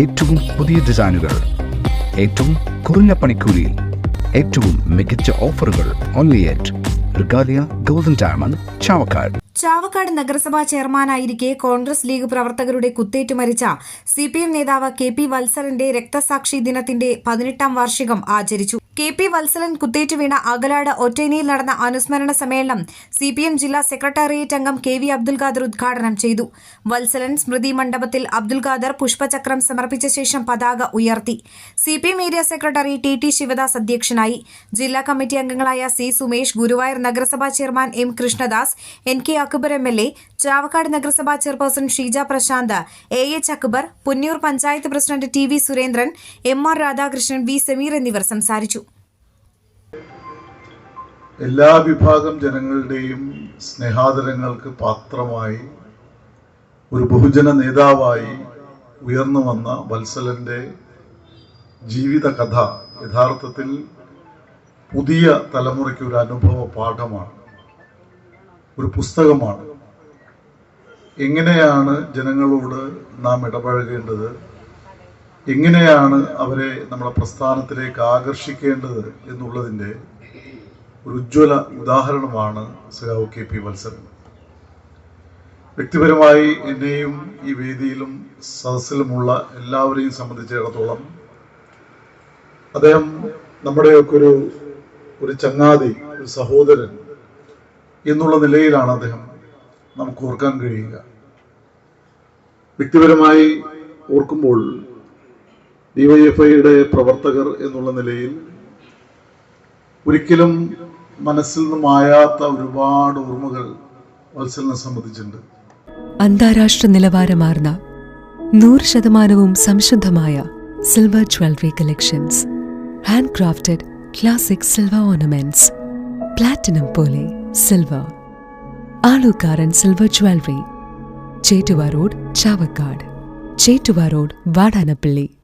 ഏറ്റവും പുതിയ ഡിസൈനുകൾ ഏറ്റവും കുറഞ്ഞ പണിക്കൂലിയിൽ ഏറ്റവും മികച്ച ഓഫറുകൾ only at Regalia golden diamond Chavakkad. Chavakkad നഗരസഭാ ചെയർമാനായിരിക്കെ കോൺഗ്രസ് ലീഗ് പ്രവർത്തകരുടെ കുത്തേറ്റ് മരിച്ച സി പി എം നേതാവ് കെ പി വത്സറിന്റെ രക്തസാക്ഷി ദിനത്തിന്റെ പതിനെട്ടാം വാർഷികം ആചരിച്ചു. കെ പി വത്സലൻ കുത്തേറ്റ് വീണ അകലാട് ഒറ്റേനിയിൽ നടന്ന അനുസ്മരണ സമ്മേളനം സി പി എം ജില്ലാ സെക്രട്ടേറിയറ്റ് അംഗം കെ വി അബ്ദുൽ ഖാദർ ഉദ്ഘാടനം ചെയ്തു. വത്സലൻ സ്മൃതി മണ്ഡപത്തിൽ അബ്ദുൽ ഖാദർ പുഷ്പചക്രം സമർപ്പിച്ച ശേഷം പതാക ഉയർത്തി. C P M area secretary T T Sivadas അധ്യക്ഷനായി. ജില്ലാ കമ്മിറ്റി അംഗങ്ങളായ സി സുമേഷ് ഗുരുവായൂർ നഗരസഭാ chairman M Krishnadas N K Akbar M L A Chavakkad നഗരസഭാ chairperson Sheeja Prashanth A H Akbar Punnur panchayat president T V Surendran M R Radhakrishnan V Sameer എന്നിവർ സംസാരിച്ചു. എല്ലാ വിഭാഗം ജനങ്ങളുടെയും സ്നേഹാദരങ്ങൾക്ക് പാത്രമായി ഒരു ബഹുജന നേതാവായി ഉയർന്നു വന്ന വത്സലന്റെ ജീവിത കഥ യഥാർത്ഥത്തിൽ പുതിയ തലമുറയ്ക്ക് ഒരു അനുഭവ പാഠമാണ് ഒരു പുസ്തകമാണ്. എങ്ങനെയാണ് ജനങ്ങളോട് നാം ഇടപഴകേണ്ടത്? എങ്ങനെയാണ് അവരെ നമ്മുടെ പ്രസ്ഥാനത്തിലേക്ക് ആകർഷിക്കേണ്ടത് എന്നുള്ളതിന്റെ ഒരു ഉജ്ജ്വല ഉദാഹരണമാണ് സഖാവ് കെ പി വത്സരൻ വ്യക്തിപരമായി എന്നെയും ഈ വേദിയിലും സദസ്സിലുമുള്ള എല്ലാവരെയും സംബന്ധിച്ചിടത്തോളം അദ്ദേഹം നമ്മുടെയൊക്കെ ഒരു ഒരു ചങ്ങാതി ഒരു സഹോദരൻ എന്നുള്ള നിലയിലാണ് അദ്ദേഹം നമുക്ക് ഓർക്കാൻ കഴിയുക. വ്യക്തിപരമായി ഓർക്കുമ്പോൾ ഡിവൈഎഫ്ഐയുടെ പ്രവർത്തകർ എന്നുള്ള നിലയിൽ ഒരിക്കലും മനസ്സിൽ നിന്ന് മായാത്ത ഒരുപാട് ഓർമ്മകൾ വത്സലിനെ സംബന്ധിച്ചിട്ടുണ്ട്. അന്താരാഷ്ട്ര നിലവാരമാർന്ന നൂറ് ശതമാനവും സംശുദ്ധമായ silver jewellery collections hand crafted classic silver ornaments platinum പോലെ silver Alookaran silver jewellery Chettuva road Chavakkad. Chettuva road Vadanappally.